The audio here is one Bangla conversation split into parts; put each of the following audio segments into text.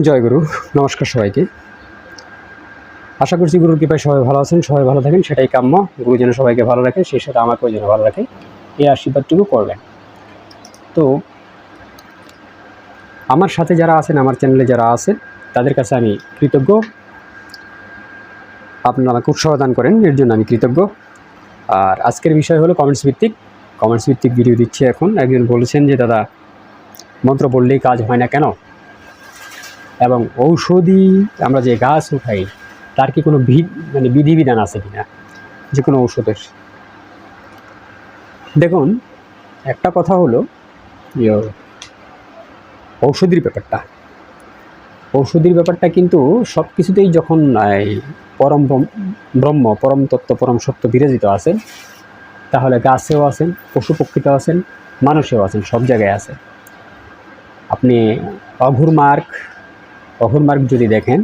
জয় গুরু, নমস্কার সবাইকে। আশা করছি গুরুর কৃপায় সবাই ভালো আছেন, সবাই ভালো থাকেন, সেটাই কাম্য। গুরু যেন সবাইকে ভালো রাখে সেই সাথে আমাকেও যেন ভালো রাখে, এই আশীর্বাদটুকু করবেন। তো, আমার সাথে যারা আছেন, আমার চ্যানেলে যারা আছেন, তাদের কাছে আমি কৃতজ্ঞ। আপনারা আমাকে উৎসাহ দান করেন, এর জন্য আমি কৃতজ্ঞ। আর আজকের বিষয় হলো কমেন্টস ভিত্তিক কমেন্টস ভিত্তিক ভিডিও দিচ্ছি এখন। একজন বলেছেন যে, দাদা, মন্ত্র বললেই কাজ হয় না কেন? এবং ঔষধি আমরা যে গাছ উঠাই, তার কি কোনো মানে বিধিবিধান আছে কি না যে কোনো ঔষধের। দেখুন, একটা কথা হলো ঔষধির ব্যাপারটা। ঔষধির ব্যাপারটা কিন্তু সব কিছুতেই যখন পরম ব্রহ্ম- পরম তত্ত্ব পরম সত্য বিরাজিত আছেন, তাহলে গাছেও আছেন পশু পক্ষীতেও আছেন, মানুষেও আছেন, সব জায়গায় আছে আপনি অঘুর মার্গ অঘোর মার্গ যদি দেখেন,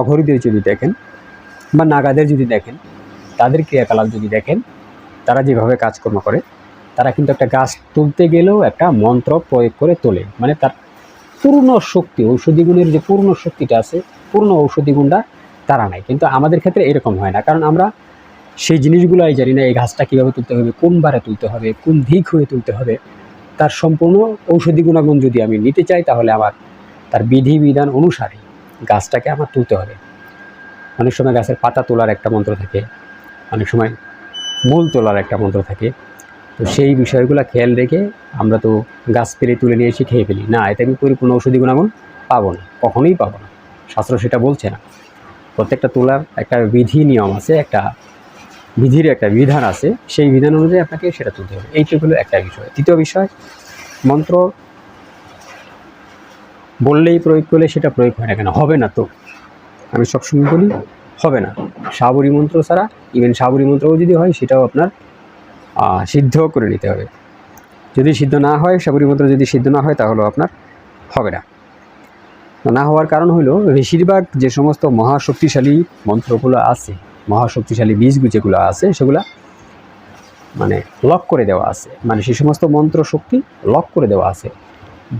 অঘরীদের যদি দেখেন বা নাগাদের যদি দেখেন, তাদের ক্রিয়াকলাপ যদি দেখেন, তারা যেভাবে কাজকর্ম করে, তারা কিন্তু একটা গাছ তুলতে গেলেও একটা মন্ত্র প্রয়োগ করে তোলে। মানে তার পূর্ণ শক্তি ঔষধি গুণের যে পূর্ণ শক্তিটা আছে, পূর্ণ ঔষধি গুণটা তারা নাই কিন্তু আমাদের ক্ষেত্রে এরকম হয় না, কারণ আমরা সেই জিনিসগুলোই জানি না, এই গাছটা কীভাবে তুলতে হবে, কোন বারে তুলতে হবে, কোন দিক হয়ে তুলতে হবে। তার সম্পূর্ণ ঔষধি গুণাগুণ যদি আমি নিতে চাই, তাহলে আমার তার বিধিবিধান অনুসারে গাছটাকে আমার তুলতে হবে। অনেক সময় গাছের পাতা তোলার একটা মন্ত্র থাকে, অনেক সময় মূল তোলার একটা মন্ত্র থাকে। তো সেই বিষয়গুলো খেয়াল রেখে আমরা তো গাছ পেরে তুলে নিয়ে এসে খেয়ে ফেলি। না, এতে আমি পরিপূর্ণ ঔষধি গুণাগুণ পাবো না, কখনোই পাবো না। শাস্ত্র সেটা বলছে না। প্রত্যেকটা তোলার একটা বিধি নিয়ম আছে, একটা বিধির একটা বিধান আছে। সেই বিধান অনুযায়ী আপনাকে সেটা তুলতে হবে। এইটুকু হলো একটা বিষয়। দ্বিতীয় বিষয়, মন্ত্র বললেই প্রয়োগ করলে সেটা প্রয়োগ হয় না কেন? হবে না তো। আমি সবসময় বলি, হবে না। সাবরী মন্ত্র ছাড়া ইভেন সাবরী মন্ত্রও যদি হয়, সেটাও আপনার সিদ্ধ করে নিতে হবে। যদি সিদ্ধ না হয়, সাবরী মন্ত্র যদি সিদ্ধ না হয়, তাহলেও আপনার হবে না। না হওয়ার কারণ হলো বেশিরভাগ যে সমস্ত মহাশক্তিশালী মন্ত্রগুলো আছে, মহাশক্তিশালী বীজ যেগুলো আছে, সেগুলা মানে লক করে দেওয়া আছে। মানে সেই সমস্ত মন্ত্র শক্তি লক করে দেওয়া আছে।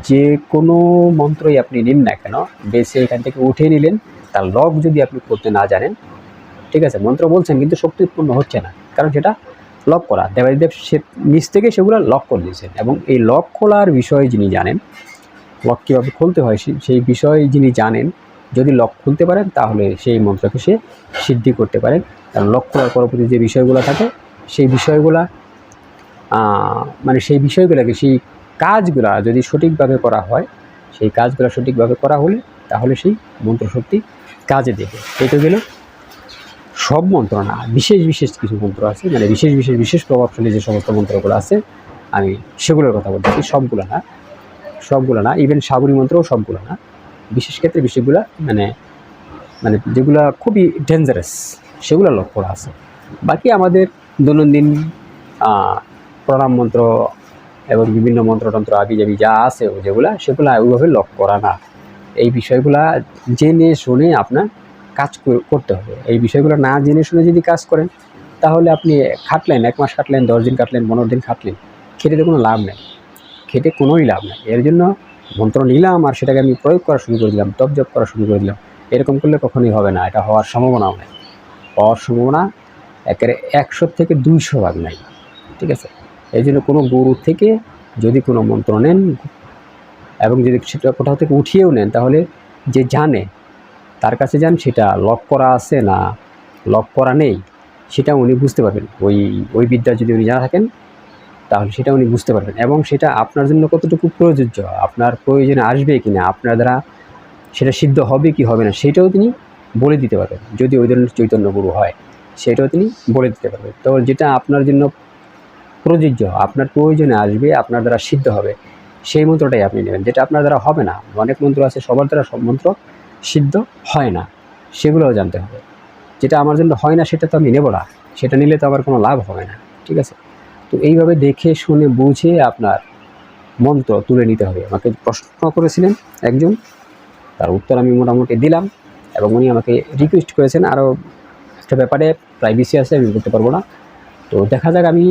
যে কোনো মন্ত্রই আপনি নিন না কেন, বেছে এখান থেকে উঠে নিলেন, তার লক যদি আপনি করতে না জানেন, ঠিক আছে, মন্ত্র বলছেন কিন্তু শক্তি উৎপন্ন হচ্ছে না, কারণ সেটা লক করা। দেবাদিদেব সে নিচ থেকে সেগুলো লক করে দিয়েছেন এবং এই লক খোলার বিষয়ে যিনি জানেন লক কীভাবে খুলতে হয় সেই বিষয়ে যিনি জানেন, যদি লক খুলতে পারেন, তাহলে সেই মন্ত্রকে সে সিদ্ধি করতে পারেন। কারণ লক খোলার পরবর্তী যে বিষয়গুলো থাকে, সেই বিষয়গুলা মানে সেই বিষয়গুলোকে সেই কাজগুলা যদি সঠিকভাবে করা হয়, সেই কাজগুলো সঠিকভাবে করা হলে তাহলে সেই মন্ত্রশক্তি কাজে দেবে। এটা গেল সব মন্ত্র না বিশেষ বিশেষ কিছু মন্ত্র আছে মানে বিশেষ বিশেষ বিশেষ প্রভাবশালী যে সমস্ত মন্ত্রগুলো আছে, আমি সেগুলোর কথা বলতেছি, সবগুলো না। সবগুলো না ইভেন সাবরী মন্ত্রও সবগুলো না। বিশেষ ক্ষেত্রে বিষয়গুলো মানে মানে যেগুলা খুবই ডেঞ্জারাস সেগুলো লক্ষ্য করা আছে। বাকি আমাদের দৈনন্দিন প্রণাম মন্ত্র এবং বিভিন্ন মন্ত্রতন্ত্র আবি যাবি যা আছে যেগুলা, সেগুলা ওইভাবে লক করা না। এই বিষয়গুলা জেনে শুনে আপনার কাজ করতে হবে। এই বিষয়গুলো না জেনে শুনে যদি কাজ করেন, তাহলে আপনি খাটলেন, এক মাস খাটলেন, দশ দিন খাটলেন, পনেরো দিন খাটলেন খেটে তো কোনো লাভ নেই। খেটে কোনোই লাভ নেই। এর জন্য মন্ত্র নিলাম আর সেটাকে আমি প্রয়োগ করা শুরু করে দিলাম টপ করা শুরু করে দিলাম। এরকম করলে কখনোই হবে না, এটা হওয়ার সম্ভাবনাও নেই। হওয়ার সম্ভাবনা একেবারে একশো থেকে দুইশো ভাগ নাই। ঠিক আছে? এই জন্য কোনো গুরু থেকে যদি কোনো মন্ত্র নেন এবং যদি সেটা কোথাও থেকে উঠিয়েও নেন, তাহলে যে জানে, তার কাছে যান, সেটা লক করা আছে না লক করা নেই, সেটা উনি বুঝতে পারবেন। ওই ওই বিদ্যা যদি উনি জানা থাকেন, তাহলে সেটা উনি বুঝতে পারবেন। এবং সেটা আপনার জন্য কতটুকু প্রযোজ্য, আপনার প্রয়োজনে আসবে কি না আপনার দ্বারা সেটা সিদ্ধ হবে কি হবে না, সেটাও তিনি বলে দিতে পারবেন। যদি ওই ধরনের চৈতন্য গুরু হয়, সেটাও তিনি বলে দিতে পারবেন। তো যেটা আপনার জন্য প্রযোজ্য, আপনার প্রয়োজনে আসবে, আপনার দ্বারা সিদ্ধ হবে। সেই মন্ত্রটাই আপনি নেবেন, যেটা আপনার দ্বারা হবে না। অনেক মন্ত্র আছে, সবার দ্বারা সব মন্ত্র সিদ্ধ হয় না, সেগুলোও জানতে হবে। যেটা আমার জন্য হয় না, সেটা তো আমি নেব না, সেটা নিলে তো আমার কোনো লাভ হবে না, ঠিক আছে? তো এইভাবে দেখে, শুনে, বুঝে আপনার মন্ত্র তুলে নিতে হবে। আমাকে প্রশ্ন করেছিলেন একজন, তার উত্তর আমি মোটামুটি দিলাম এবং উনি আমাকে রিকোয়েস্ট করেছেন। আরও একটা ব্যাপারে প্রাইভেসি আছে, আমি বলতে পারব না। তো দেখা যাক আমি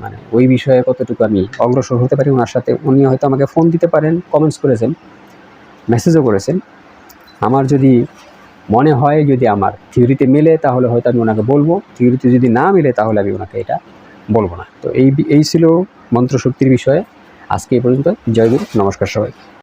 মানে ওই বিষয়ে কতটুকু আমি অগ্রসর হতে পারি ওনার সাথে। উনি হয়তো আমাকে ফোন দিতে পারেন কমেন্টস করেছেন মেসেজও করেছেন। আমার যদি মনে হয় যদি আমার থিওরিতে মেলে, তাহলে হয়তো আমি ওনাকে বলব। থিওরিতে যদি না মেলে, তাহলে আমি ওনাকে এটা বলব না। তো এই এই ছিল মন্ত্রশক্তির বিষয়ে। আজকে এই পর্যন্ত জয়গুরু নমস্কার সবাই